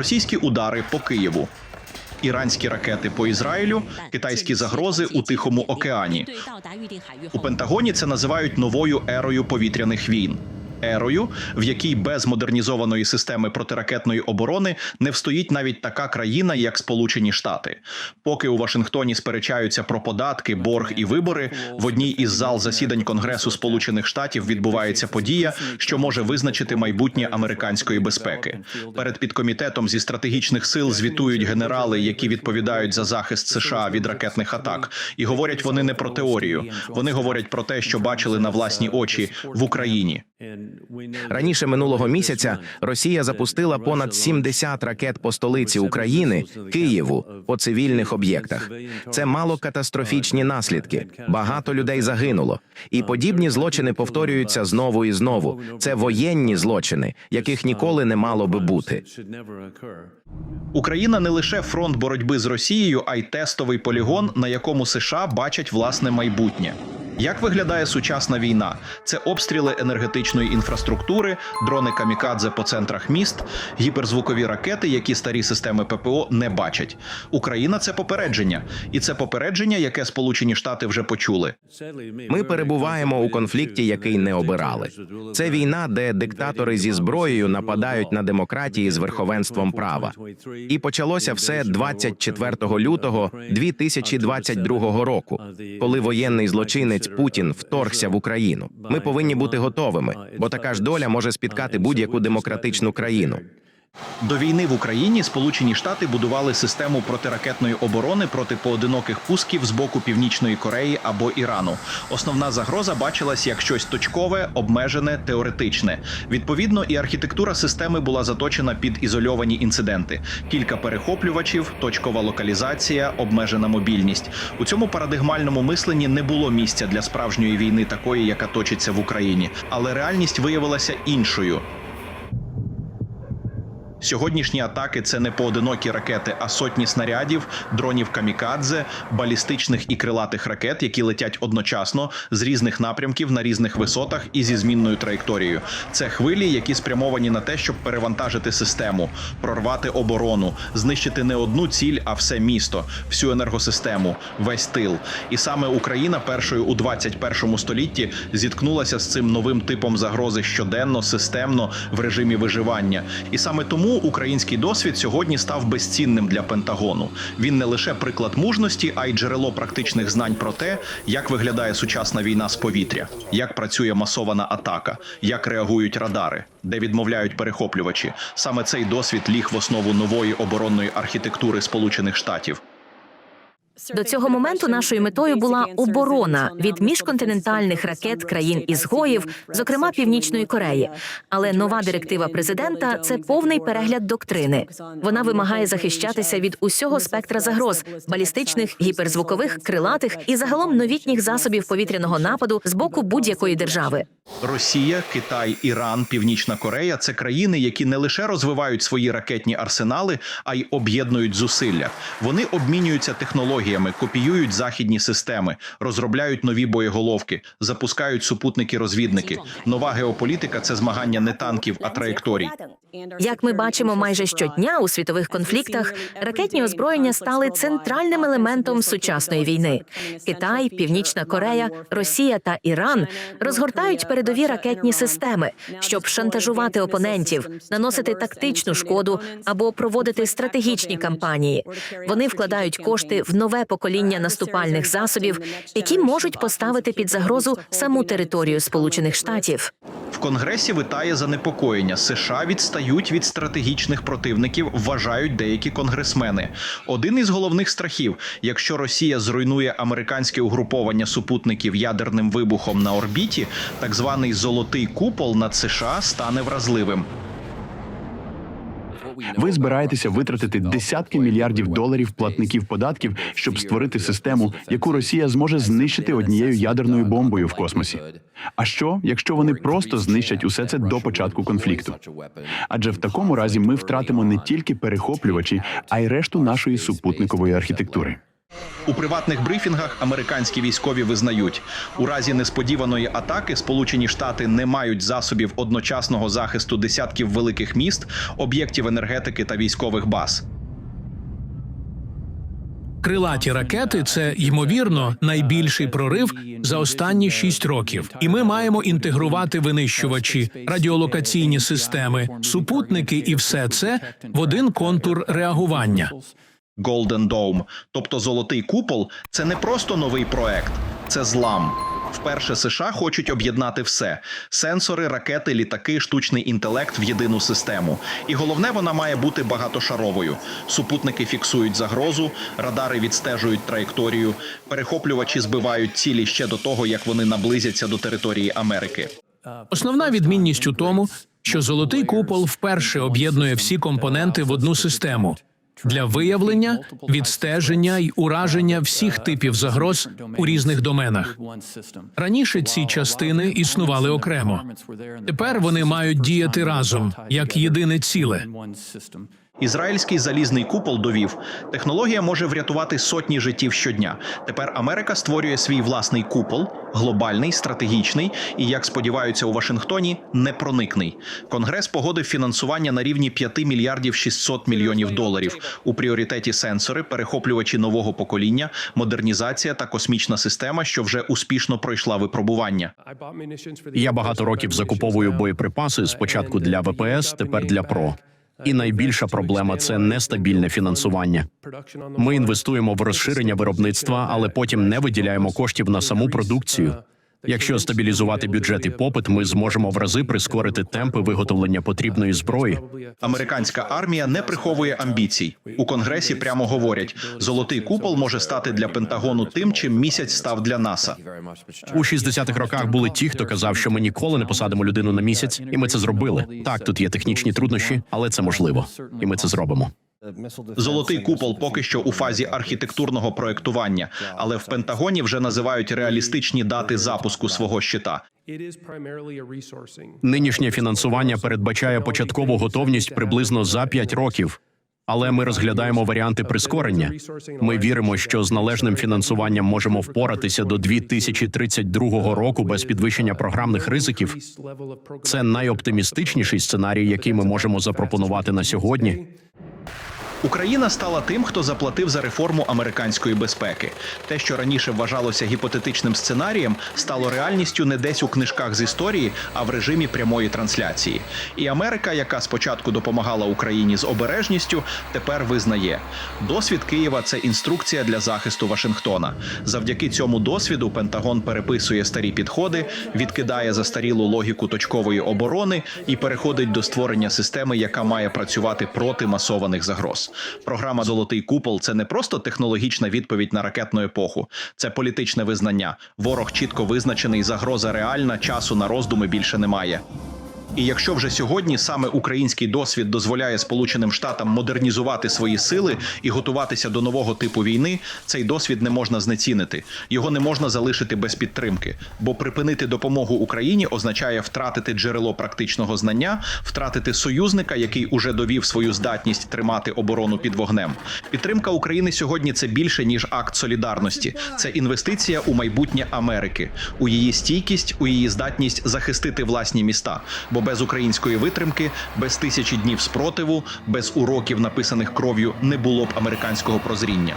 російські удари по Києву, іранські ракети по Ізраїлю, китайські загрози у Тихому океані. У Пентагоні це називають новою ерою повітряних війн. Ерою, в якій без модернізованої системи протиракетної оборони не встоїть навіть така країна, як Сполучені Штати. Поки у Вашингтоні сперечаються про податки, борг і вибори, в одній із зал засідань Конгресу Сполучених Штатів відбувається подія, що може визначити майбутнє американської безпеки. Перед підкомітетом зі стратегічних сил звітують генерали, які відповідають за захист США від ракетних атак, і говорять вони не про теорію. Вони говорять про те, що бачили на власні очі в Україні. Раніше минулого місяця Росія запустила понад 70 ракет по столиці України Києву по цивільних об'єктах. Це мало катастрофічні наслідки. Багато людей загинуло, і подібні злочини повторюються знову і знову. Це воєнні злочини, яких ніколи не мало би бути. Україна не лише фронт боротьби з Росією, а й тестовий полігон, на якому США бачать власне майбутнє. Як виглядає сучасна війна? Це обстріли енергетичної інфраструктури, дрони камікадзе по центрах міст, гіперзвукові ракети, які старі системи ППО не бачать. Україна це попередження, і це попередження, яке Сполучені Штати вже почули. Ми перебуваємо у конфлікті, який не обирали. Це війна, де диктатори зі зброєю нападають на демократії з верховенством права. І почалося все 24 лютого 2022 року, коли воєнний злочинець Путін вторгся в Україну. Ми повинні бути готовими, бо така ж доля може спіткати будь-яку демократичну країну. До війни в Україні Сполучені Штати будували систему протиракетної оборони проти поодиноких пусків з боку Північної Кореї або Ірану. Основна загроза бачилась як щось точкове, обмежене, теоретичне. Відповідно, і архітектура системи була заточена під ізольовані інциденти: кілька перехоплювачів, точкова локалізація, обмежена мобільність. У цьому парадигмальному мисленні не було місця для справжньої війни, такої, яка точиться в Україні, але реальність виявилася іншою. Сьогоднішні атаки це не поодинокі ракети, а сотні снарядів, дронів камікадзе, балістичних і крилатих ракет, які летять одночасно з різних напрямків на різних висотах і зі змінною траєкторією. Це хвилі, які спрямовані на те, щоб перевантажити систему, прорвати оборону, знищити не одну ціль, а все місто, всю енергосистему, весь тил. І саме Україна першою у 21 столітті зіткнулася з цим новим типом загрози щоденно, системно в режимі виживання. І саме тому український досвід сьогодні став безцінним для Пентагону. Він не лише приклад мужності, а й джерело практичних знань про те, як виглядає сучасна війна з повітря, як працює масована атака, як реагують радари, де відмовляють перехоплювачі. Саме цей досвід ліг в основу нової оборонної архітектури Сполучених Штатів. До цього моменту нашою метою була оборона від міжконтинентальних ракет країн ізгоїв, зокрема Північної Кореї. Але нова директива президента це повний перегляд доктрини. Вона вимагає захищатися від усього спектра загроз балістичних, гіперзвукових, крилатих і загалом новітніх засобів повітряного нападу з боку будь-якої держави. Росія, Китай, Іран, Північна Корея це країни, які не лише розвивають свої ракетні арсенали, а й об'єднують зусилля. Вони обмінюються технологіями, копіюють західні системи, розробляють нові боєголовки, запускають супутники-розвідники. Нова геополітика це змагання не танків, а траєкторій. Як ми бачимо майже щодня у світових конфліктах, ракетні озброєння стали центральним елементом сучасної війни. Китай, Північна Корея, Росія та Іран розгортають передові ракетні системи, щоб шантажувати опонентів, наносити тактичну шкоду або проводити стратегічні кампанії. Вони вкладають кошти в нове покоління наступальних засобів, які можуть поставити під загрозу саму територію Сполучених Штатів. В Конгресі витає занепокоєння. США відстають від стратегічних противників, вважають деякі конгресмени. Один із головних страхів: якщо Росія зруйнує американське угруповання супутників ядерним вибухом на орбіті, так званий золотий купол над США стане вразливим. Ви збираєтеся витратити десятки мільярдів доларів платників податків, щоб створити систему, яку Росія зможе знищити однією ядерною бомбою в космосі. А що, якщо вони просто знищать усе це до початку конфлікту? Адже в такому разі ми втратимо не тільки перехоплювачі, а й решту нашої супутникової архітектури. У приватних брифінгах американські військові визнають, у разі несподіваної атаки Сполучені Штати не мають засобів одночасного захисту десятків великих міст, об'єктів енергетики та військових баз. Крилаті ракети це ймовірно найбільший прорив за останні шість років, і ми маємо інтегрувати винищувачі, радіолокаційні системи, супутники і все це в один контур реагування. Golden Dome, тобто золотий купол, це не просто новий проект, це злам. Вперше США хочуть об'єднати все: сенсори, ракети, літаки, штучний інтелект в єдину систему. І головне, вона має бути багатошаровою. Супутники фіксують загрозу, радари відстежують траєкторію, перехоплювачі збивають цілі ще до того, як вони наблизяться до території Америки. Основна відмінність у тому, що золотий купол вперше об'єднує всі компоненти в одну систему для виявлення, відстеження й ураження всіх типів загроз у різних доменах. Раніше ці частини існували окремо. Тепер вони мають діяти разом як єдине ціле. Ізраїльський залізний купол довів, технологія може врятувати сотні життів щодня. Тепер Америка створює свій власний купол, глобальний, стратегічний і, як сподіваються у Вашингтоні, непроникний. Конгрес погодив фінансування на рівні 5 мільярдів 600 мільйонів доларів. У пріоритеті сенсори, перехоплювачі нового покоління, модернізація та космічна система, що вже успішно пройшла випробування. Я багато років закуповую боєприпаси спочатку для ВПС, тепер для ПРО. І найбільша проблема це нестабільне фінансування. Ми інвестуємо в розширення виробництва, але потім не виділяємо коштів на саму продукцію. Якщо стабілізувати бюджет і попит, ми зможемо в рази прискорити темпи виготовлення потрібної зброї. Американська армія не приховує амбіцій. У конгресі прямо говорять: золотий купол може стати для Пентагону тим, чим місяць став для НАСА. У 60-х роках були ті, хто казав, що ми ніколи не посадимо людину на місяць, і ми це зробили. Так, тут є технічні труднощі, але це можливо, і ми це зробимо. Золотий купол поки що у фазі архітектурного проектування, але в Пентагоні вже називають реалістичні дати запуску свого щита. Нинішнє фінансування передбачає початкову готовність приблизно за 5 років. Але ми розглядаємо варіанти прискорення. Ми віримо, що з належним фінансуванням можемо впоратися до 2032 року без підвищення програмних ризиків. Це найоптимістичніший сценарій, який ми можемо запропонувати на сьогодні. Україна стала тим, хто заплатив за реформу американської безпеки. Те, що раніше вважалося гіпотетичним сценарієм, стало реальністю не десь у книжках з історії, а в режимі прямої трансляції. І Америка, яка спочатку допомагала Україні з обережністю, тепер визнає, досвід Києва це інструкція для захисту Вашингтона. Завдяки цьому досвіду Пентагон переписує старі підходи, відкидає застарілу логіку точкової оборони і переходить до створення системи, яка має працювати проти масованих загроз. Програма Золотий купол це не просто технологічна відповідь на ракетну епоху, це політичне визнання. Ворог чітко визначений, загроза реальна, часу на роздуми більше немає. І якщо вже сьогодні саме український досвід дозволяє Сполученим Штатам модернізувати свої сили і готуватися до нового типу війни, цей досвід не можна знецінити. Його не можна залишити без підтримки, бо припинити допомогу Україні означає втратити джерело практичного знання, втратити союзника, який уже довів свою здатність тримати оборону під вогнем. Підтримка України сьогодні це більше ніж акт солідарності. Це інвестиція у майбутнє Америки, у її стійкість, у її здатність захистити власні міста. Бо без української витримки, без тисячі днів спротиву, без уроків, написаних кров'ю, не було б американського прозріння.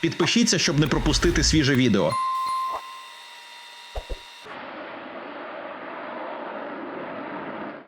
Підпишіться, щоб не пропустити свіже відео.